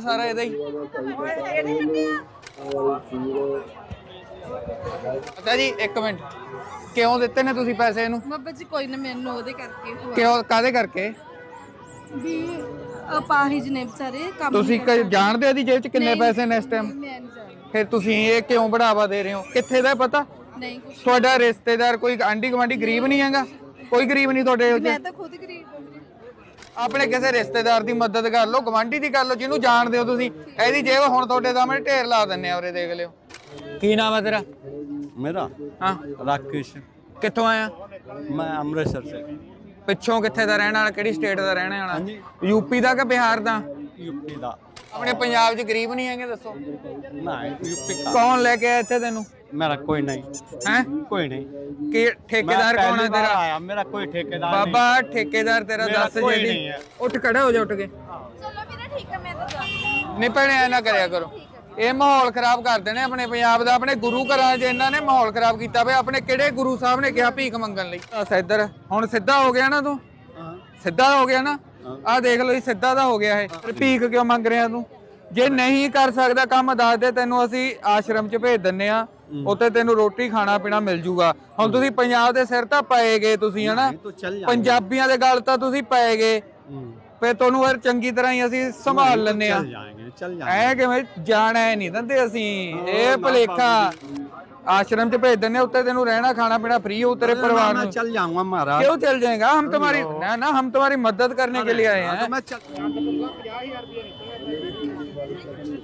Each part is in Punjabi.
ਸਾਰਾ ਇਹਦਾ ਹੀ। ਅੱਛਾ ਜੀ ਇੱਕ ਮਿੰਟ। ਕਿਉਂ ਦਿੱਤੇ ਨੇ ਤੁਸੀਂ ਪੈਸੇ ਇਹਨੂੰ? ਬਾਬਾ ਜੀ ਕੋਈ ਨਾ ਮੈਨੂੰ ਉਹਦੇ ਕਰਕੇ ਹੋਇਆ। ਕਿਉਂ ਕਾਦੇ ਕਰਕੇ? ਵੀ ਅਪਾਹਿਜ ਨੇ ਵਿਚਾਰੇ ਕੰਮ ਤੁਸੀਂ ਨਹੀਂ ਕਰ ਜਾਣਦੇ ਹੋ ਦੀ ਜੇਬ 'ਚ ਕਿੰਨੇ ਨਹੀਂ। ਪੈਸੇ ਨੇ ਇਸ ਟਾਈਮ ਸਕਦੇ। ਮੈਂ ਨਹੀਂ ਜਾਣਦੀ। ਫਿਰ ਤੁਸੀਂ ਇਹ ਕਿਉਂ ਬੜਾਵਾ ਦੇ ਰਹੇ ਹੋ? ਕਿੱਥੇ ਦਾ ਪਤਾ? ਨਹੀਂ ਕੁਛ ਤੁਹਾਡਾ ਰਿਸ਼ਤੇਦਾਰ ਕੋਈ ਆਂਢੀ ਗੁਆਂਢੀ ਗਰੀਬ ਨਹੀਂ ਹੈਗਾ? ਕੋਈ ਗਰੀਬ ਨਹੀਂ ਤੁਹਾਡੇ ਮੈਂ ਤਾਂ ਖੁਦ ਗਰੀਬ ਹਾਂ। ਆਪਣੇ ਕਿਸੇ ਰਿਸ਼ਤੇਦਾਰ ਦੀ ਮਦਦ ਕਰ ਲਓ ਗਵਾਂਢੀ ਦੀ ਕਰ ਲਓ ਜਿਹਨੂੰ ਜਾਣਦੇ ਹੋ ਤੁਸੀਂ। ਇਹਦੀ ਜੇਬ ਹੁਣ ਤੁਹਾਡੇ ਸਾਹਮਣੇ ਢੇਰ ਲਾ ਦਿੰਨੇ ਆ ਦੇਖ ਲਿਓ। ਕੀ ਨਾਮ ਹੈ ਤੇਰਾ? ਮੇਰਾ? ਹਾਂ। ਰਾਕੇਸ਼। ਕਿੱਥੋਂ ਆਇਆ? ਮੈਂ ਅੰਮ੍ਰਿਤਸਰ ਸੇ ਪਿੱਛੋਂ ਕਿੱਥੇ ਦਾ ਰਹਿਣ ਵਾਲਾ ਕਿਹੜੀ ਸਟੇਟ ਦਾ ਰਹਿਣ ਵਾਲਾ? ਯੂਪੀ ਦਾ ਕਿ ਬਿਹਾਰ ਦਾ? ਯੂਪੀ ਦਾ। ਆਪਣੇ ਪੰਜਾਬ 'ਚ ਗਰੀਬ ਨਹੀਂ ਹੈਗੇ ਦੱਸੋ। ਨਾ ਕੌਣ ਲੈ ਕੇ ਆਇਆ ਇੱਥੇ ਤੈਨੂੰ? ਮੇਰਾ ਕੋਈ ਨਹੀਂ। ਹੈ? ਕੋਈ ਨਹੀਂ। ਕਿ ਠੇਕੇਦਾਰ ਕੌਣ ਹੈ ਤੇਰਾ? ਮੇਰਾ ਕੋਈ ਠੇਕੇਦਾਰ ਨਹੀਂ। ਬਾਬਾ ਠੇਕੇਦਾਰ ਤੇਰਾ ਦੱਸ ਕੋਈ ਉੱਠ ਖੜਾ ਹੋ ਜਾ ਉੱਠ ਕੇ। ਚਲੋ ਵੀਰੇ ਠੀਕ ਹੈ ਮੈਂ ਤਾਂ ਜਾਂਦੀ ਨਹੀਂ ਭੈਣੇ ਐ ਨਾ ਕਰਿਆ ਕਰੋ। ਇਹ ਮਾਹੌਲ ਖਰਾਬ ਕਰ ਦੇਣੇ ਆਪਣੇ ਪੰਜਾਬ ਦਾ ਆਪਣੇ ਗੁਰੂ ਘਰਾਂ 'ਚ ਇਹਨਾਂ ਨੇ ਮਾਹੌਲ ਖਰਾਬ ਕੀਤਾ ਪਿਆ। ਆਪਣੇ ਕਿਹੜੇ ਗੁਰੂ ਸਾਹਿਬ ਨੇ ਕਿਹਾ ਭੀਖ ਮੰਗਣ ਲਈ? ਅਸ ਇੱਧਰ ਹੁਣ ਸਿੱਧਾ ਹੋ ਗਿਆ ਨਾ ਤੂੰ? ਸਿੱਧਾ ਹੋ ਗਿਆ ਨਾ? ਆ ਦੇਖ ਲਓ ਜੀ ਸਿੱਧਾ ਦਾ ਹੋ ਗਿਆ ਇਹ। ਪਰ ਭੀਖ ਕਿਉਂ ਮੰਗ ਰਿਹਾ ਤੂੰ? ਜੇ ਨਹੀਂ ਕਰ ਸਕਦਾ ਕੰਮ ਦੱਸ ਦੇ ਤੈਨੂੰ ਅਸੀਂ ਆਸ਼ਰਮ 'ਚ ਭੇਜ ਦਿੰਨੇ ਆ। ਉੱਥੇ ਤੈਨੂੰ ਰੋਟੀ ਖਾਣਾ ਪੀਣਾ ਮਿਲ ਜੂਗਾ ਹੁਣ ਤੁਸੀਂ ਪੰਜਾਬ ਦੇ ਸਿਰ ਤਾਂ ਪਏਗੇ ਤੁਸੀਂ ਹਨਾ नहीं तो चल जाएंगे ਪੰਜਾਬੀਆਂ ਦੇ ਗੱਲ ਤਾਂ ਤੁਸੀਂ ਪਏਗੇ हम्म, ਫੇ ਤੁਹਾਨੂੰ ਫਿਰ ਚੰਗੀ ਤਰ੍ਹਾਂ ਹੀ ਅਸੀਂ ਸੰਭਾਲ ਲੈਨੇ ਆ चल जाएंगे चल जाएंगे ਐ ਕਿਵੇਂ ਜਾਣਾ ਹੈ ਨਹੀਂ ਦਿੰਦੇ ਅਸੀਂ ਇਹ ਭਲੇਖਾ आश्रम ਚ ਭੇਜ ਦਿੰਦੇ ਆ, ਉੱਤੇ ਤੈਨੂੰ ਰਹਿਣਾ ਖਾਣਾ ਪੀਣਾ फ्री हो तेरे परिवार मैं में चल जाऊंगा महाराज क्यों चल जाएगा हम तुम्हारी ना ना हम तुम्हारी मदद करने के लिए आए हाँ, हैं तो मैं चल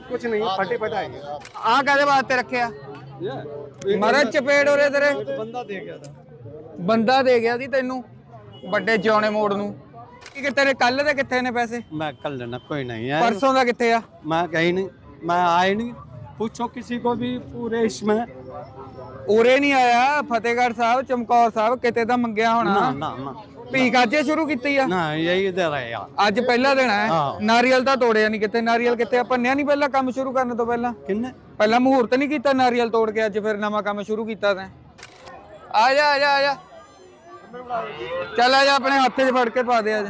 कुछ नहीं फटे पटाएंगे आ कादे वास्ते रखिया ਮਹਾਰਾਜ ਚਪੇੜ ਉਰੇ ਤੇਰੇ। ਬੰਦਾ ਦੇ ਗਿਆ ਤਾਂ। ਬੰਦਾ ਦੇ ਗਿਆ ਸੀ ਤੈਨੂੰ ਵੱਡੇ ਜਿਉਣੇ ਮੋੜ ਨੂੰ। ਕੀ ਕਿਤੇ ਨੇ ਕੱਲ ਦੇ ਕਿੱਥੇ ਨੇ ਪੈਸੇ? ਮੈਂ ਕੱਲ ਲੈਣਾ ਕੋਈ ਨਹੀਂ ਯਾਰ। ਪਰਸੋਂ ਦਾ ਕਿੱਥੇ ਆ? ਮੈਂ ਕਹੀ ਨਹੀਂ ਮੈਂ ਆਏ ਨਹੀਂ ਪੁੱਛੋ ਕਿਸੇ ਕੋ ਵੀ ਪੂਰੇ ਇਸਮੇ ਉਰੇ ਨਹੀਂ ਆਇਆ ਫਤਿਹਗੜ੍ਹ ਸਾਹਿਬ ਚਮਕੌਰ ਸਾਹਿਬ ਕਿਤੇ ਦਾ ਮੰਗਿਆ ਹੋਣਾ। ਨਾ ਨਾ ਨਾ। ਪੀਕ ਅੱਜੇ ਸ਼ੁਰੂ ਕੀਤੀ ਆ? ਨਾ ਯਹੀ ਇਧਰ ਆਇਆ ਅੱਜ ਪਹਿਲਾ ਦਿਨ ਹੈ। ਨਾਰੀਅਲ ਤਾਂ ਤੋੜਿਆ ਨਹੀਂ ਕਿਤੇ। ਨਾਰੀਅਲ ਕਿਤੇ ਆ ਭੰਨਿਆ ਨਹੀਂ ਪਹਿਲਾਂ ਕੰਮ ਸ਼ੁਰੂ ਕਰਨ ਤੋਂ ਪਹਿਲਾਂ? ਕਿੰਨੇ? ਪਹਿਲਾਂ ਮਹੂਰਤ ਨਹੀਂ ਕੀਤਾ ਨਾਰੀਅਲ ਤੋੜ ਕੇ ਅੱਜ ਫਿਰ ਨਵਾਂ ਕੰਮ ਸ਼ੁਰੂ ਕੀਤਾ ਤੈਂ। ਆ ਜਾ ਆ ਜਾ ਆ ਜਾ। ਚੱਲ ਆ ਜਾ ਆਪਣੇ ਹੱਥ 'ਚ ਫੜ ਕੇ ਪਾ ਦੇ ਅੱਜ।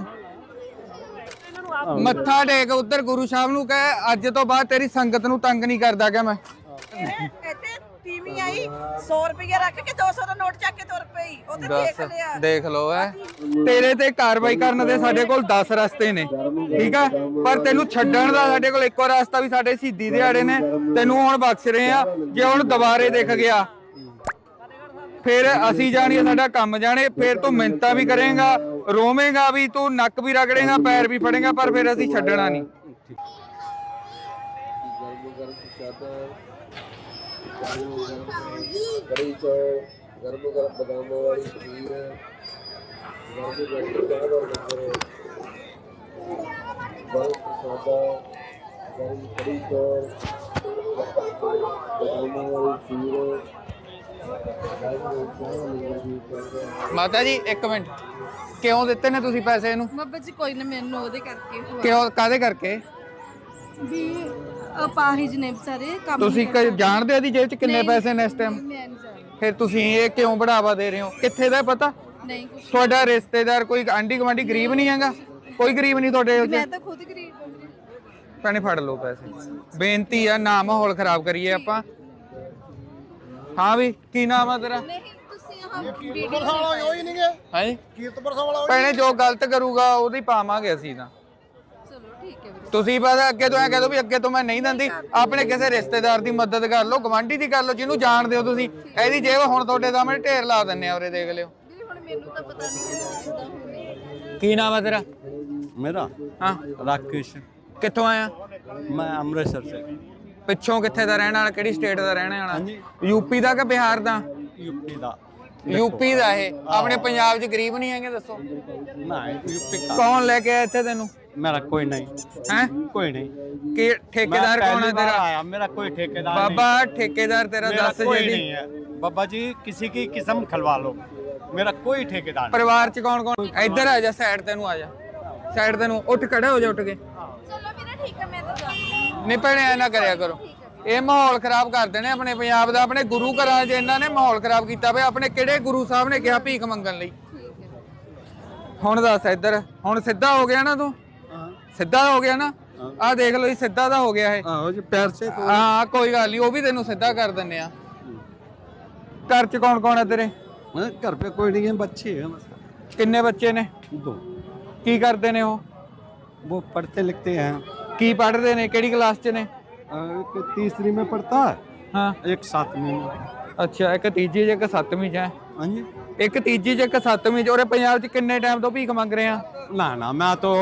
ਮੱਥਾ ਟੇਕ ਉੱਧਰ ਗੁਰੂ ਸਾਹਿਬ ਨੂੰ ਕਹਿ ਅੱਜ ਤੋਂ ਬਾਅਦ ਤੇਰੀ ਸੰਗਤ ਨੂੰ ਤੰਗ ਨਹੀਂ ਕਰਦਾ ਕਿ ਮੈਂ? ਟੀਵੀ ਆਈ 100 ਰੁਪਏ ਰੱਖ ਕੇ 200 ਦਾ ਨੋਟ ਚੱਕ ਕੇ ਤੁਰ ਪਈ ਉਹ ਤੇ ਦੇਖ ਲਿਆ। ਦੇਖ ਲਓ ਐ। ਤੇਰੇ ਤੇ ਕਾਰਵਾਈ ਕਰਨ ਦੇ ਸਾਡੇ ਕੋਲ 10 ਰਸਤੇ ਨੇ ਠੀਕ ਆ? ਪਰ ਤੈਨੂੰ ਛੱਡਣ ਦਾ ਸਾਡੇ ਕੋਲ ਇੱਕੋ ਰਸਤਾ ਵੀ ਸਾਡੇ ਸ਼ਹੀਦੀ ਦਿਹਾੜੇ ਨੇ ਤੈਨੂੰ ਹੁਣ ਬਖਸ਼ ਰਹੇ ਆ ਜੇ ਹੁਣ ਦੁਬਾਰੇ ਦਿਖ ਗਿਆ। ਫਿਰ ਅਸੀਂ ਜਾਣੀਏ ਸਾਡਾ ਕੰਮ ਜਾਣੇ ਫਿਰ ਤੂੰ ਮਿੰਤਾ ਵੀ ਕਰੇਗਾ ਰੋਵੇਂਗਾ ਵੀ ਤੂੰ ਨੱਕ ਵੀ ਰਗੜੇਗਾ ਪੈਰ ਵੀ ਫੜੇਗਾ ਪਰ ਫਿਰ ਅਸੀਂ ਛੱਡਣਾ ਨਹੀਂ। ਕੜੀ ਚੌਲ ਗਰਮ ਗਰਮ ਬਦਾਮਾਂ ਵਾਲੀ ਖੀਰ ਗਰਮ ਗਰਮ ਚਾਹ ਦਾ ਲੰਗਰ ਬਹੁਤ ਸਾਦਾ ਗਰਮ ਕੜੀ ਚੌਲ ਬਦਾਮਾਂ ਵਾਲੀ ਖੀਰ ਗਰਮ ਗਰਮ ਚਾਹ ਦਾ ਲੰਗਰ ਵੀ ਚੱਲਦਾ ਮਾਤਾ ਜੀ ਇੱਕ ਮਿੰਟ। ਕਿਉਂ ਦਿੱਤੇ ਨੇ ਤੁਸੀਂ ਪੈਸੇ ਇਹਨੂੰ? ਬਾਬਾ ਜੀ ਕੋਈ ਨਾ ਮੈਨੂੰ ਉਹਦੇ ਕਰਕੇ ਹੋਇਆ ਕਿਉਂ ਕਾਦੇ ਕਰਕੇ? ਵੀ ਅਪਾਹਿਜ ਨੇ ਵਿਚਾਰੇ ਕੰਮ ਤੁਸੀਂ ਨਹੀਂ ਕਰ ਕ- ਜਾਣਦੇ ਹੋ ਦੀ ਜੇਬ 'ਚ ਕਿੰਨੇ ਨਹੀਂ। ਪੈਸੇ ਨੇ ਇਸ ਟਾਈਮ ਸਕਦੇ। ਮੈਂ ਨਹੀਂ ਜਾਣਦੀ। ਫਿਰ ਤੁਸੀਂ ਇਹ ਕਿਉਂ ਬੜਾਵਾ ਦੇ ਰਹੇ ਹੋ? ਕਿੱਥੇ ਦਾ ਹੈ ਪਤਾ? ਨਹੀਂ ਕੁਛ ਤੁਹਾਡਾ ਰਿਸ਼ਤੇਦਾਰ ਕੋਈ ਆਂਢੀ ਗੁਆਂਢੀ ਗਰੀਬ ਨਹੀਂ ਹੈਗਾ? ਕੋਈ ਗਰੀਬ ਨਹੀਂ ਤੁਹਾਡੇ ਉੱਤੇ ਮੈਂ ਤਾਂ ਖੁਦ ਗਰੀਬ ਹਾਂ ਵੀਰੇ। ਭੈਣੇ ਫੜ ਲਓ ਪੈਸੇ। ਬੇਨਤੀ ਆ ਨਾ ਮਾਹੌਲ ਖਰਾਬ ਕਰੀਏ ਆਪਾਂ। ਹਾਂ ਵੀ ਕੀ ਨਾਮ ਆ ਤੇਰਾ? ਨਹੀਂ ਤੁਸੀਂ ਆਹ ਵੀਡੀਓ ਹਾਂਜੀ ਭੈਣੇ ਜੋ ਗਲਤ ਕਰੂਗਾ ਉਹਦੀ ਪਾਵਾਂਗੇ ਅਸੀਂ ਤਾਂ। ਹੈ ਤੁਸੀਂ ਬਸ ਅੱਗੇ ਤੋਂ ਐ ਕਹਿ ਦੋ ਵੀ ਅੱਗੇ ਤੋਂ ਮੈਂ ਨਹੀਂ ਦਿੰਦੀ। ਆਪਣੇ ਕਿਸੇ ਰਿਸ਼ਤੇਦਾਰ ਦੀ ਮਦਦ ਕਰ ਲਓ ਗਵਾਂਢੀ ਦੀ ਕਰ ਲਓ ਜਿਹਨੂੰ ਜਾਣਦੇ ਹੋ ਤੁਸੀਂ। ਇਹਦੀ ਜੇਬ ਹੁਣ ਤੁਹਾਡੇ ਸਾਹਮਣੇ ਢੇਰ ਲਾ ਦਿੰਨੇ ਆ ਉਰੇ ਦੇਖ ਲਿਓ। ਕੀ ਨਾਮ ਹੈ ਤੇਰਾ? ਮੇਰਾ? ਹਾਂ। ਰਾਕੇਸ਼। ਕਿੱਥੋਂ ਆਇਆ? ਮੈਂ ਅੰਮ੍ਰਿਤਸਰ ਸੇ। ਪਿੱਛੋਂ ਕਿੱਥੇ ਦਾ ਰਹਿਣ ਵਾਲਾ ਕਿਹੜੀ ਸਟੇਟ ਦਾ ਰਹਿਣ ਵਾਲਾ? ਯੂਪੀ ਦਾ ਕਿ ਬਿਹਾਰ ਦਾ? ਯੂਪੀ ਦਾ। ਯੂਪੀ ਦਾ ਇਹ। ਆਪਣੇ ਪੰਜਾਬ 'ਚ ਗਰੀਬ ਨਹੀਂ ਹੈਗੇ ਦੱਸੋ। ਨਾ ਯੂਪੀ ਕੌਣ ਲੈ ਕੇ ਆਇਆ ਇੱਥੇ ਤੈਨੂੰ? मेरा कोई नहीं ਹੈ कोई नहीं ਕਿ मैं ਠੇਕੇਦਾਰ ਕੌਣ पहली ਹੈ बार ਤੇਰਾ आया मेरा कोई ठेकेदार ਬਾਬਾ ਠੇਕੇਦਾਰ ਤੇਰਾ नहीं। मेरा ਦੱਸ कोई ਜਿਹੜੀ नहीं है बाबा जी किसी की किस्म खलवा लो मेरा कोई ठेकेदार नहीं ਪਰਿਵਾਰ 'ਚ ਕੌਣ ਕੌਣ ਇੱਧਰ ਆ ਜਾ ਸਾਈਡ ਤੈਨੂੰ ਆ ਜਾ ਸਾਈਡ ਤੈਨੂੰ ਉੱਠ ਖੜਾ ਹੋ ਜਾ ਉੱਠ ਕੇ ਚਲੋ ਵੀਰੇ ਠੀਕ ਹੈ ਮੈਂ ਤਾਂ ਜਾਂਦੀ ਨਹੀਂ ਭੈਣੇ ਐ ਨਾ ਕਰਿਆ ਕਰੋ ਇਹ ਮਾਹੌਲ ਖਰਾਬ ਕਰ ਦੇਣੇ ਆਪਣੇ ਪੰਜਾਬ ਦਾ ਆਪਣੇ ਗੁਰੂ ਘਰਾਂ 'ਚ ਇਹਨਾਂ ਨੇ ਮਾਹੌਲ ਖਰਾਬ ਕੀਤਾ ਪਿਆ ਆਪਣੇ ਕਿਹੜੇ ਗੁਰੂ ਸਾਹਿਬ ਨੇ ਕਿਹਾ ਭੀਖ ਮੰਗਣ ਲਈ ਹੁਣ ਦੱਸ ਇੱਧਰ ਹੁਣ ਸਿੱਧਾ ਹੋ ਗਿਆ ਨਾ ਤੂੰ हाँ, ਸਿੱਧਾ ਹੋ ਗਿਆ ਨਾ। ਆ ਦੇਖ ਲਓ ਜੀ ਸਿੱਧਾ ਦਾ ਹੋ ਗਿਆ ਇਹ। ਆਹੋ ਜੀ ਪੈਰ ਸੇ ਹਾਂ ਕੋਈ ਗੱਲ ਨਹੀਂ ਉਹ ਵੀ ਤੈਨੂੰ ਸਿੱਧਾ ਕਰ ਦਿੰਨੇ ਆ। ਘਰ ਚ ਕੌਣ ਕੌਣ ਹੈ ਤੇਰੇ? ਘਰ ਪੇ ਕੋਈ ਨਹੀਂ ਹੈ ਬੱਚੇ ਹੈ ਬਸ। ਕਿੰਨੇ ਬੱਚੇ ਨੇ? ਦੋ। ਕੀ ਕਰਦੇ ਨੇ ਉਹ? ਉਹ ਪੜ੍ਹਤੇ ਲਿਖਤੇ ਹੈ ਕੀ ਪੜ੍ਹਦੇ ਨੇ? ਕਿਹੜੀ ਕਲਾਸ ਚ ਨੇ? ਇੱਕ ਤੀਸਰੀ ਮੈਂ ਪੜਤਾ ਹਾਂ। ਇੱਕ ਸੱਤਵੀਂ ਮੈਂ। ਅੱਛਾ ਇੱਕ ਤੀਜੀ ਚ ਇੱਕ ਸੱਤਵੀਂ ਚ ਹਾਂਜੀ। ਇੱਕ ਤੀਜੀ ਚ ਇੱਕ ਸੱਤਵੀਂ ਚ। ਪੰਜਾਬ ਚ ਕਿੰਨੇ ਟਾਈਮ ਤੋਂ ਭੀਖ ਮੰਗ ਰਹੇ ਆ? ਨਾ ਨਾ ਮੈਂ ਤਾਂ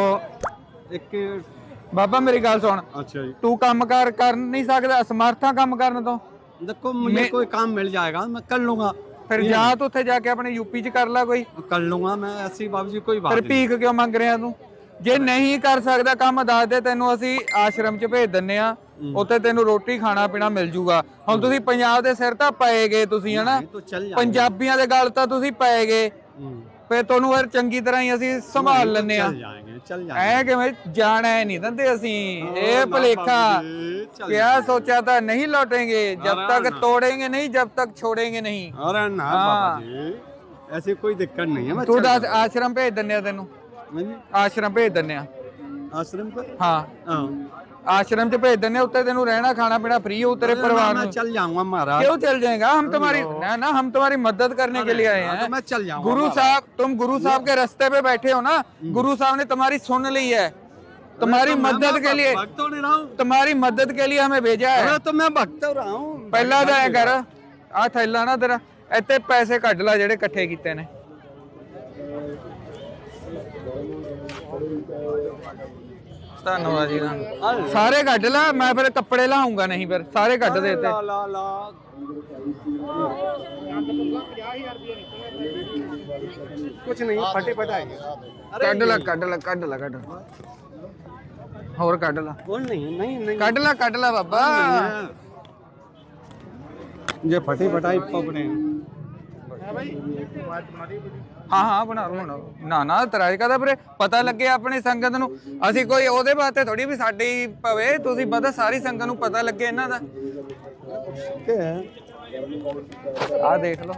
एक ਬਾਬਾ ਮੇਰੀ ਗੱਲ ਸੁਣ अच्छा जी ਤੂੰ ਕੰਮਕਾਰ ਕਰ ਨਹੀਂ ਸਕਦਾ ਅਸਮਰਥਾ ਕੰਮ ਕਰਨ ਤੋਂ देखो मुझे मैं- कोई काम मिल जाएगा मैं कर लूंगा ਫਿਰ ਜਾ ਤੂੰ ਉੱਥੇ ਜਾ ਕੇ ਆਪਣੇ ਯੂਪੀ ਚ ਕਰ ਲੈ ਕੋਈ कर लूंगा मैं ऐसी बाबू जी कोई ਫਿਰ बात नहीं ਭੀਖ ਕਿਉਂ ਮੰਗ ਰਿਹਾ ਤੂੰ ਜੇ ਨਹੀਂ ਕਰ ਸਕਦਾ ਕੰਮ ਦੱਸ ਦੇ ਤੈਨੂੰ ਅਸੀਂ ਆਸ਼ਰਮ ਚ ਭੇਜ ਦਿੰਨੇ ਆ ਉੱਥੇ ਤੈਨੂੰ ਰੋਟੀ ਖਾਣਾ ਪੀਣਾ ਮਿਲ ਜੂਗਾ ਹੁਣ ਤੁਸੀਂ ਪੰਜਾਬ ਦੇ ਸਿਰ ਤਾਂ ਪਏਗੇ ਤੁਸੀਂ ਹਨਾ नहीं तो चल जाएंगे ਪੰਜਾਬੀਆਂ ਦੇ ਗੱਲ ਤਾਂ ਤੁਸੀਂ ਪਏਗੇ हम्म, ਫੇ ਤੁਹਾਨੂੰ ਫਿਰ ਚੰਗੀ ਤਰ੍ਹਾਂ ਹੀ ਅਸੀਂ ਸੰਭਾਲ ਲੈਨੇ ਆ चल जाएंगे चल जाएंगे ਐ ਕਿਵੇਂ ਜਾਣਾ ਨਹੀਂ ਦਿੰਦੇ ਅਸੀਂ ਇਹ ना ਭੁਲੇਖਾ बाबू जी, चल क्या सोचा था नहीं लौटेंगे जब अरे तक ना। तोड़ेंगे नहीं जब तक छोड़ेंगे नहीं अरे ना हाँ। बाबा जी ऐसी कोई दिक्कत नहीं है मैं ਤੂੰ चल ਦੱਸ जाऊंगा। ਆਸ਼ਰਮ ਭੇਜ ਦਿੰਨੇ ਆ ਤੈਨੂੰ हाँ जी, ਆਸ਼ਰਮ ਭੇਜ ਦਿੰਨੇ ਆ आश्रम पर ਹਾਂ हाँ आश्रम ਚ ਭੇਜ ਦਿੰਨੇ ਆ, ਉੱਤੇ ਤੈਨੂੰ ਰਹਿਣਾ खाना पीना फ्री हो तेरे अरे परिवार ना, मैं में चल जाऊंगा महाराज क्यों चल जाएगा हम तुम्हारी ना ना हम तुम्हारी मदद करने के लिए आए हाँ, तो हैं मैं चल जाऊंगा गुरु महाराज। साहब तुम गुरु साहब के रास्ते पे बैठे हो ना गुरु साहब ने तुम्हारी सुन ली है तुम्हारी तो मैं मदद के लिए भक्त तो नहीं रहा हूँ तुम्हारी मदद के लिए हमें भेजा है अरे तो मैं भक्त हो रहा हूँ ਪਹਿਲਾਂ ਤਾਂ ਐ ਕਰ ਆ ਥੈਲਾ ਨਾ ਤੇਰਾ ਇੱਥੇ ਪੈਸੇ ਕੱਢ ਲੈ ਜਿਹੜੇ ਇਕੱਠੇ ਕੀਤੇ ਨੇ ਧੰਨਵਾਦ ਜੀ ਤੁਹਾਨੂੰ ਸਾਰੇ ਕੱਢ ਲੈ ਮੈਂ ਫਿਰ ਕੱਪੜੇ ਲਾਉਂਗਾ ਨਹੀਂ ਫਿਰ ਸਾਰੇ ਕੱਢ ਦੇ ਤੇ ਲਾ ਲਾ ਲਾ 50000 ਰੁਪਏ ਨਿਕਲੇ ਕੁਝ ਨਹੀਂ ਫਟੇ ਪਟਾਏ ਕੱਢ ਲੈ ਕੱਢ ਲੈ ਕੱਢ ਲੈ ਕੱਢ ਹੋਰ ਕੱਢ ਲੈ ਕੋਲ ਨਹੀਂ ਨਹੀਂ ਨਹੀਂ ਕੱਢ ਲੈ ਕੱਢ ਲੈ ਬਾਬਾ ਜੇ ਫਟੇ ਪਟਾਈ ਪਬਨੇ ਹੈ ਭਾਈ ਬਾਤ ਬਣਾ ਦੀ ਹਾਂ ਹਾਂ ਬਣਾ ਲਓ ਬਣਾ ਲਓ। ਨਾ ਨਾ ਤਰਾਜ ਕਾਦਾ ਵੀਰੇ ਪਤਾ ਲੱਗੇ ਆਪਣੀ ਸੰਗਤ ਨੂੰ। ਅਸੀਂ ਕੋਈ ਉਹਦੇ ਵਾਸਤੇ ਥੋੜੀ ਵੀ ਸਾਡੀ ਭਵੇ ਤੁਸੀਂ ਪਤਾ ਸਾਰੀ ਸੰਗਤ ਨੂੰ ਪਤਾ ਲੱਗੇ ਇਹਨਾਂ ਦਾ। ਕੇ ਦੇਖ ਲਓ।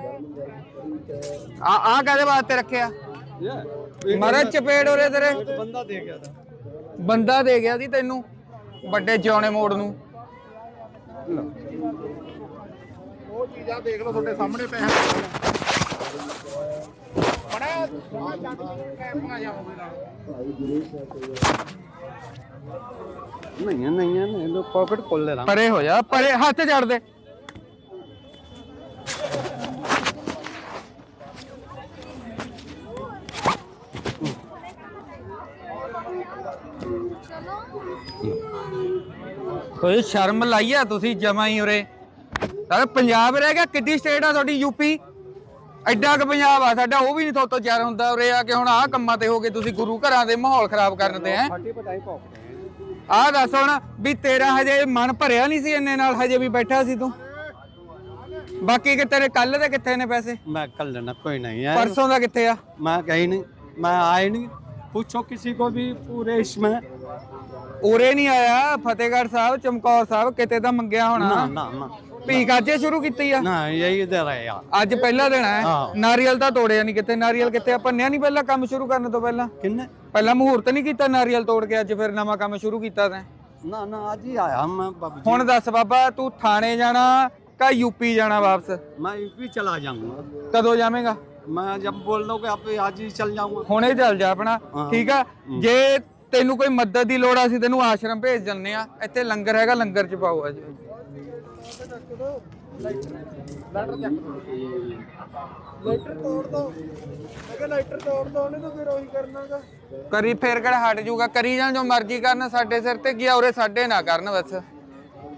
ਆ ਆ ਕਾਦੇ ਵਾਸਤੇ ਰੱਖਿਆ? ਮਹਾਰਾਜ ਚਪੇੜ ਉਰੇ ਤੇਰੇ। ਬੰਦਾ ਦੇ ਗਿਆ ਤਾਂ। ਬੰਦਾ ਦੇ ਗਿਆ ਸੀ ਤੈਨੂੰ ਵੱਡੇ ਜਿਉਣੇ ਮੋੜ ਨੂੰ। ਉਹ ਚੀਜ਼ਾਂ ਦੇਖ ਲਓ ਤੁਹਾਡੇ ਸਾਹਮਣੇ ਪਏ ਬੜਾ ਬਾਹਰ ਜਾ ਕੋਈ ਸ਼ਰਮ ਲਾਈਆ ਤੁਸੀਂ ਜਮਾ ਹੀ ਉਰੇ। ਸਰ ਪੰਜਾਬ ਰਹਿ ਗਿਆ ਕਿੱਡੀ ਸਟੇਟ ਆ ਤੁਹਾਡੀ ਯੂਪੀ ਐਡਾ ਕ ਪੰਜਾਬ ਆ ਸਾਡਾ ਉਹ ਵੀ ਨਹੀਂ ਥੋਤੋਂ ਚਾਰ ਹੁੰਦਾ ਉਰੇ ਆ ਕੇ ਹੁਣ ਆਹ ਕੰਮਾਂ ਤੇ ਹੋ ਕੇ ਤੁਸੀਂ ਗੁਰੂ ਘਰਾਂ ਦੇ ਮਾਹੌਲ ਖਰਾਬ ਕਰਨ ਦੇ ਹੈ। ਫਾਟੀ ਦੱਸ ਹੁਣ ਵੀ ਤੇਰਾ ਹਜੇ ਮਨ ਭਰਿਆ ਨਹੀਂ ਸੀ ਇੰਨੇ ਨਾਲ ਹਜੇ ਵੀ ਬੈਠਾ ਸੀ ਤੂੰ? ਬਾਕੀ ਕਿ ਤੇਰੇ ਕੱਲ ਦੇ ਕਿੱਥੇ ਨੇ ਪੈਸੇ? ਮੈਂ ਕੱਲ ਲੈਣਾ ਕੋਈ ਨਹੀਂ ਯਾਰ ਪਰਸੋਂ ਦਾ ਕਿੱਥੇ ਆ? ਮੈਂ ਕਹੀ ਨਹੀਂ ਮੈਂ ਆਏ ਨਹੀਂ ਪੁੱਛੋ ਕਿਸੇ ਕੋ ਵੀ ਪੂਰੇ ਇਸ਼ਮੇ ਉਰੇ ਨਹੀਂ ਆਇਆ ਫਤਿਹਗੜ੍ਹ ਸਾਹਿਬ ਚਮਕੌਰ ਸਾਹਿਬ ਕਿਤੇ ਤਾਂ ਮੰਗਿਆ ਹੋਣਾ। ਨਾ ਨਾ ਨਾ। ਭੀਖ ਅੱਜੇ ਸ਼ੁਰੂ ਕੀਤੀ ਆ ना यही इधर है यार ਅੱਜ ਪਹਿਲਾ ਦਿਨ ਹੈ ਹਾਂ। ਨਾਰੀਅਲ ਤਾਂ ਤੋੜਿਆ ਨਹੀਂ ਕਿਤੇ ਨਾਰੀਅਲ ਕਿਤੇ ਆ ਭੰਨਿਆ ਨਹੀਂ ਪਹਿਲਾਂ ਕੰਮ ਸ਼ੁਰੂ ਕਰਨ ਤੋਂ ਪਹਿਲਾਂ किन्ने ਪਹਿਲਾਂ ਮਹੂਰਤ ਨਹੀਂ ਕੀਤਾ ਨਾਰੀਅਲ ਤੋੜ ਕੇ ਅੱਜ ਫਿਰ ਨਵਾਂ ਕੰਮ ਸ਼ੁਰੂ ਕੀਤਾ ਤੈਂ ना ना आज ही आया मैं बाबू जी ਹੁਣ ਦੱਸ ਬਾਬਾ ਤੂੰ ਥਾਣੇ ਜਾਣਾ ਕਾ ਯੂਪੀ ਜਾਣਾ ਵਾਪਸ मैं यूपी चला जाऊंगा ਕਦੋਂ ਜਾਵੇਂਗਾ मैं जब बोल दोगे आप आज ही चल जाऊंगा ਹੁਣੇ ਚੱਲ ਜਾ ਆਪਣਾ ਹਾਂ। ਠੀਕ ਆ ਜੇ ਤੈਨੂੰ ਕੋਈ ਮਦਦ ਦੀ ਲੋੜ ਆ ਅਸੀਂ ਤੈਨੂੰ ਆਸ਼ਰਮ ਭੇਜ ਦਿੰਨੇ ਆ ਇੱਥੇ ਲੰਗਰ ਹੈਗਾ ਲੰਗਰ ਚ ਪਾਓ ਅੱਜ ਕਰੀ ਫੇਰ ਕਿਹੜਾ ਹਟ ਜਾਊਗਾ ਕਰੀ ਜਾਣ ਜੋ ਮਰਜ਼ੀ ਕਰਨ ਸਾਡੇ ਸਿਰ ਤੇ ਕੀ ਆ? ਉਰੇ ਸਾਡੇ ਨਾ ਕਰਨ ਬਸ।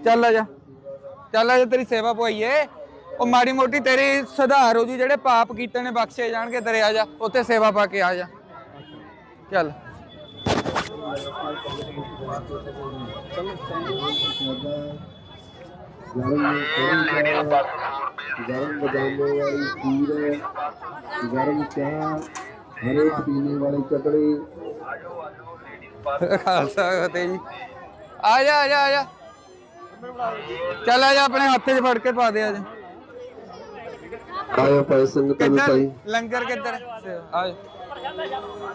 ਚੱਲ ਆ ਜਾ। ਚੱਲ ਆ ਜਾ ਤੇਰੀ ਸੇਵਾ ਪਵਾਈਏ ਉਹ ਮਾੜੀ ਮੋਟੀ ਤੇਰੀ ਸੁਧਾਰ ਹੋ ਜੂ ਜਿਹੜੇ ਪਾਪ ਕੀਤੇ ਨੇ ਬਖਸ਼ੇ ਜਾਣਗੇ ਤੇਰੇ। ਆ ਜਾ ਉੱਥੇ ਸੇਵਾ ਪਾ ਕੇ ਆ ਜਾ। ਚੱਲ। ਗਰਮ ਗਰਮ ਬਦਾਮੇ ਵਾਲੀ ਖੀਰ ਗਰਮ ਚਾਹ ਹਰੇ ਪੀਣੇ ਵਾਲੀ ਚਟੜੀ ਖਾਲਸਾ ਫਤਿਹ ਜੀ। ਆ ਜਾ ਆ ਜਾ ਆ ਜਾ। ਚੱਲ ਆ ਜਾ ਆਪਣੇ ਹੱਥ 'ਚ ਫੜ ਕੇ ਪਾ ਦੇ ਆ ਜਾ। ਆਇਆ ਭਾਈ ਸੰਗਤਾਂ ਨੂੰ ਭਾਈ। ਲੰਗਰ ਕਿੱਧਰ।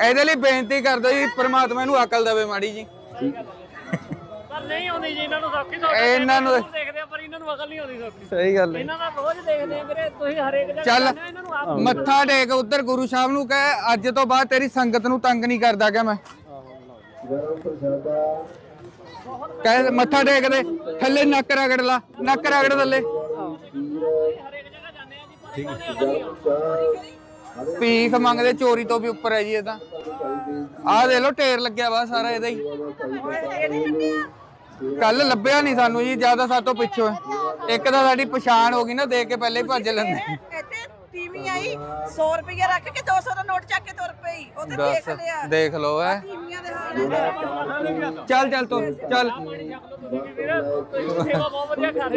ਇਹਦੇ ਲਈ ਬੇਨਤੀ ਕਰਦਾ ਜੀ ਪ੍ਰਮਾਤਮਾ ਇਹਨੂੰ ਅਕਲ ਦੇਵੇ ਮਾੜੀ ਜੀ। ਨਹੀਂ ਆਉਂਦੀ ਜੀ ਇਹਨਾਂ ਨੂੰ ਸੌਖੀ ਤੋਂ ਇਹਨਾਂ ਨੂੰ ਦੇਖਦੇ ਇਹਨਾਂ ਨੂੰ ਅਕਲ ਨਹੀਂ ਆਉਂਦੀ ਸੌਖੀ। ਸਹੀ ਗੱਲ ਹੈ। ਇਹਨਾਂ ਦਾ ਰੋਜ਼ ਦੇਖਦੇ ਆ ਵੀਰੇ ਤੁਸੀਂ ਹਰੇਕ ਜਗ੍ਹਾ ਚੱਲ ਜਾਂਦੇ ਹੋ, ਇਹਨਾਂ ਨੂੰ ਆਪ ਮੱਥਾ ਟੇਕ ਉਧਰ ਗੁਰੂ ਸਾਹਿਬ ਨੂੰ ਕਹੇ ਅੱਜ ਤੋਂ ਬਾਅਦ ਤੇਰੀ ਸੰਗਤ ਨੂੰ ਤੰਗ ਨਹੀਂ ਕਰਦਾ ਕਿ ਮੈਂ? ਗਰਮ ਪ੍ਰਸ਼ਾਦਾ ਕਹੇ ਮੱਥਾ ਟੇਕ ਦੇ ਥੱਲੇ ਨੱਕ ਰਗੜ ਲਾ ਨੱਕ ਰਗੜ ਥੱਲੇ। ਭੀਖ ਮੰਗਦੇ ਚੋਰੀ ਤੋਂ ਵੀ ਉੱਪਰ ਹੈ ਜੀ ਇਹ ਤਾਂ। ਆਹ ਦੇ ਲੋ ਢੇਰ ਲੱਗਿਆ ਵਾ ਸਾਰਾ ਇਹਦਾ ਹੀ। ਕੱਲ ਲੱਭਿਆ ਨਹੀਂ ਸਾਨੂੰ ਜੀ ਜ਼ਿਆਦਾ ਸਾਤੋਂ ਪਿੱਛੋਂ। ਹੈ। ਇੱਕ ਤਾਂ ਸਾਡੀ ਪਛਾਣ ਹੋ ਗਈ ਨਾ ਦੇਖ ਕੇ ਪਹਿਲੇ ਹੀ ਭੱਜ ਲੈਂਦੇ। ਇੱਥੇ ਤੀਵੀਂ ਆਈ 100 ਰੁਪਏ ਰੱਖ ਕੇ 200 ਦਾ ਨੋਟ ਚੱਕ ਕੇ ਤੁਰ ਪਈ। ਉਹ ਤੇ ਦੇਖ ਦੱਸ ਲਿਆ। ਦੇਖ ਲੋ ਐ। ਤੀਵੀਆਂ ਦੇ ਹਾਲ ਚੱਲ ਚੱਲ ਤੂੰ ਚੱਲ।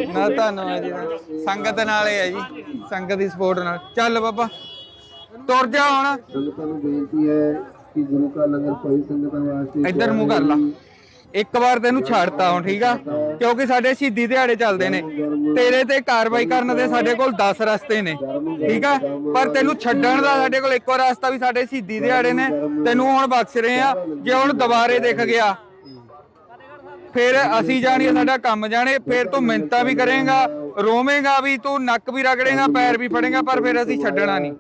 ਨਾ ਧੰਨਵਾਦ ਜੀ ਸੰਗਤ ਨਾਲ ਹੀ ਹੈ ਜੀ ਸੰਗਤ ਦੀ ਸਪੋਰਟ ਨਾਲ। ਚੱਲ ਬਾਬਾ ਤੁਰ ਜਾ ਹੁਣ। ਸੰਗਤਾਂ ਨੂੰ ਬੇਨਤੀ ਹੈ ਕਿ ਗੁਰੂ ਕਾ ਲੰਗਰ ਕੋਈ ਸੰਗਤਾਂ ਵਾਸਤੇ ਇੱਧਰ ਮੂੰਹ ਕਰ ਲਾ। ਇੱਕ ਵਾਰ ਤੈਨੂੰ ਛੱਡਤਾ ਹੁਣ, ਠੀਕ ਆ? ਕਿਉਂਕਿ ਸਾਡੇ ਸ਼ਹੀਦੀ ਦਿਹਾੜੇ ਚੱਲਦੇ ਨੇ। ਤੇਰੇ ਤੇ ਕਾਰਵਾਈ ਕਰਨ ਦੇ ਸਾਡੇ ਕੋਲ 10 ਰਸਤੇ ਨੇ, ਠੀਕ ਆ? ਪਰ ਤੈਨੂੰ ਛੱਡਣ ਦਾ ਸਾਡੇ ਕੋਲ ਇੱਕੋ ਰਸਤਾ ਵੀ ਸਾਡੇ ਸ਼ਹੀਦੀ ਦਿਹਾੜੇ ਨੇ। ਤੈਨੂੰ ਹੁਣ ਬਖਸ਼ ਰਹੇ ਆ, ਜੇ ਹੁਣ ਦੁਬਾਰੇ ਦਿਖ ਗਿਆ, ਫਿਰ ਅਸੀਂ ਜਾਣੀਏ ਸਾਡਾ ਕੰਮ ਜਾਣੇ, ਫਿਰ ਤੂੰ ਮਿੰਤਾ ਵੀ ਕਰੇਗਾ, ਰੋਵੇਂਗਾ ਵੀ, ਤੂੰ ਨੱਕ ਵੀ ਰਗੜੇਗਾ, ਪੈਰ ਵੀ ਫੜੇਗਾ, ਪਰ ਫਿਰ ਅਸੀਂ ਛੱਡਣਾ ਨਹੀਂ।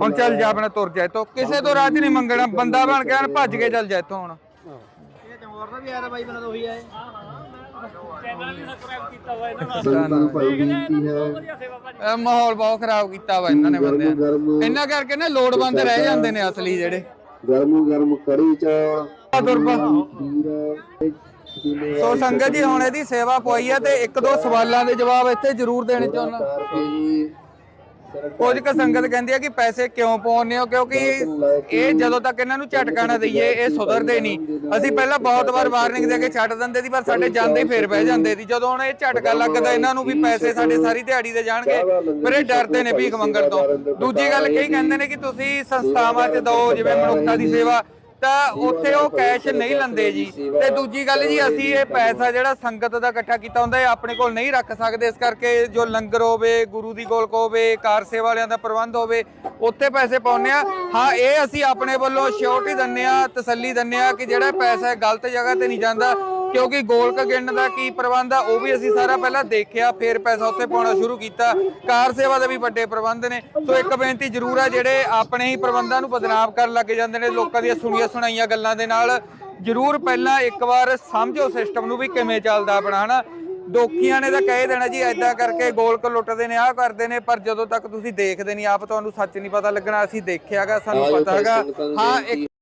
ਹੁਣ ਚੱਲ ਜਾ ਆਪਣਾ ਤੁਰ ਜਾ ਇੱਥੋਂ। ਕਿਸੇ ਤੋਂ ਰਾਜ ਨਹੀਂ ਮੰਗਣਾ, ਬੰਦਾ ਬਣ ਕੇ ਭੱਜ ਕੇ ਚੱਲ ਜਾ ਇੱਥੋਂ ਹੁਣ। ਚੈਨਲ ਵੀ ਸਬਸਕ੍ਰਾਈਬ ਕੀਤਾ ਹੋਇਆ ਇਹਨਾਂ ਦਾ ਭਾਈ ਬੇਨਤੀ ਹੈ ਮਾਹੌਲ ਬਹੁਤ ਖਰਾਬ ਕੀਤਾ ਵਾ ਇਹਨਾਂ ਨੇ ਬੰਦਿਆਂ ਨੇ। ਇਹਨਾਂ ਕਰਕੇ ਨਾ ਲੋੜਵੰਦ ਰਹਿ ਜਾਂਦੇ ਨੇ ਅਸਲੀ ਜਿਹੜੇ। ਗਰਮ ਗਰਮ ਕੜੀ ਚੌਲ ਸੋ ਸੰਗਤ ਜੀ ਹੁਣ ਇਹਦੀ ਸੇਵਾ ਪਵਾਈ ਆ ਤੇ ਇੱਕ ਦੋ ਸਵਾਲਾਂ ਦੇ ਜਵਾਬ ਇੱਥੇ ਜ਼ਰੂਰ ਦੇਣੇ ਚਾਹੁੰਦਾ। ਕੁਝ ਕੁ ਸੰਗਤ ਕਹਿੰਦੀ ਆ ਕਿ ਪੈਸੇ ਕਿਉਂ ਪਾਉਂਦੇ ਹੋ? ਕਿਉਂਕਿ ਇਹ ਜਦੋਂ ਤੱਕ ਇਹਨਾਂ ਨੂੰ ਝਟਕਾ ਨਾ ਦਈਏ, ਇਹ ਸੁਧਰਦੇ ਨਹੀਂ। ਅਸੀਂ ਪਹਿਲਾਂ ਬਹੁਤ ਵਾਰ ਵਾਰਨਿੰਗ ਦੇ ਕੇ ਛੱਡ ਦਿੰਦੇ ਸੀ, ਪਰ ਸਾਡੇ ਜਾਂਦੇ ਹੀ ਫੇਰ ਬਹਿ ਜਾਂਦੇ ਸੀ। ਜਦੋਂ ਹੁਣ ਇਹ ਝਟਕਾ ਲੱਗਦਾ, ਇਹਨਾਂ ਨੂੰ ਵੀ ਪੈਸੇ ਸਾਡੇ ਸਾਰੀ ਦਿਹਾੜੀ ਦੇ ਜਾਣਗੇ, ਪਰ ਇਹ ਡਰਦੇ ਨੇ ਭੀਖ ਮੰਗਣ ਤੋਂ। ਦੂਜੀ ਗੱਲ ਕਈ ਕਹਿੰਦੇ ਨੇ ਕਿ ਤੁਸੀਂ ਸੰਸਥਾਵਾਂ 'ਚ ਦਿਓ, ਜਿਵੇਂ ਮਨੁੱਖਤਾ ਦੀ ਸੇਵਾ ਤਾਂ ਉੱਥੇ ਉਹ ਕੈਸ਼ ਨਹੀਂ ਲੈਂਦੇ ਜੀ। ਤੇ ਦੂਜੀ ਗੱਲ ਜੀ, ਅਸੀਂ ਇਹ ਪੈਸਾ ਜਿਹੜਾ ਸੰਗਤ ਦਾ ਇਕੱਠਾ ਕੀਤਾ ਹੁੰਦਾ, ਇਹ ਆਪਣੇ ਕੋਲ ਨਹੀਂ ਰੱਖ ਸਕਦੇ। ਇਸ ਕਰਕੇ ਜੋ ਲੰਗਰ ਹੋਵੇ, ਗੁਰੂ ਦੀ ਗੋਲਕ ਹੋਵੇ, ਕਾਰ ਸੇਵਾ ਵਾਲਿਆਂ ਦਾ ਪ੍ਰਬੰਧ ਹੋਵੇ, ਉੱਥੇ ਪੈਸੇ ਪਾਉਂਦੇ ਆ ਹਾਂ, ਇਹ ਅਸੀਂ ਆਪਣੇ ਵੱਲੋਂ ਸ਼ੋਰਟੀ ਦਿੰਨੇ ਆ ਤਸੱਲੀ ਦਿੰਨੇ ਆ ਕਿ ਜਿਹੜਾ ਪੈਸਾ ਗਲਤ ਜਗ੍ਹਾ ਤੇ ਨਹੀਂ ਜਾਂਦਾ। ਕਿਉਂਕਿ ਗੋਲਕ ਗਿਣਨ ਦਾ ਕੀ ਪ੍ਰਬੰਧ ਆ ਉਹ ਵੀ ਅਸੀਂ ਸਾਰਾ ਪਹਿਲਾਂ ਦੇਖਿਆ ਫਿਰ ਪੈਸਾ ਉੱਥੇ ਪਾਉਣਾ ਸ਼ੁਰੂ ਕੀਤਾ। ਕਾਰ ਸੇਵਾ ਦੇ ਵੀ ਵੱਡੇ ਪ੍ਰਬੰਧ ਨੇ। ਸੋ ਇੱਕ ਬੇਨਤੀ ਜ਼ਰੂਰ ਆ ਜਿਹੜੇ ਆਪਣੇ ਹੀ ਪ੍ਰਬੰਧਾਂ ਨੂੰ ਬਦਨਾਮ ਕਰਨ ਲੱਗ ਜਾਂਦੇ ਨੇ ਲੋਕਾਂ ਦੀਆਂ ਸੁਣੀਆਂ ਸੁਣਾਈਆਂ ਗੱਲਾਂ ਦੇ ਨਾਲ। ਜ਼ਰੂਰ ਪਹਿਲਾਂ ਇੱਕ ਵਾਰ ਸਮਝੋ ਸਿਸਟਮ ਨੂੰ ਵੀ ਕਿਵੇਂ ਚੱਲਦਾ ਆਪਣਾ ਹਨਾ? ਦੋਖੀਆਂ ਨੇ ਤਾਂ ਕਹਿ ਦੇਣਾ ਜੀ ਐਦਾਂ ਕਰਕੇ ਗੋਲਕ ਲੁੱਟਦੇ ਨੇ ਆਹ ਕਰਦੇ ਨੇ ਪਰ ਜਦੋਂ ਤੱਕ ਤੁਸੀਂ ਦੇਖਦੇ ਨਹੀਂ ਆਪ ਤੁਹਾਨੂੰ ਸੱਚ ਨਹੀਂ ਪਤਾ ਲੱਗਣਾ ਅਸੀਂ ਦੇਖਿਆਗਾ ਸਾਨੂੰ ਆਜੋ ਪਤਾ ਹੈਗਾ ਸੰਗਤਾਂ ਨੂੰ ਹਾਂ ਇੱਕ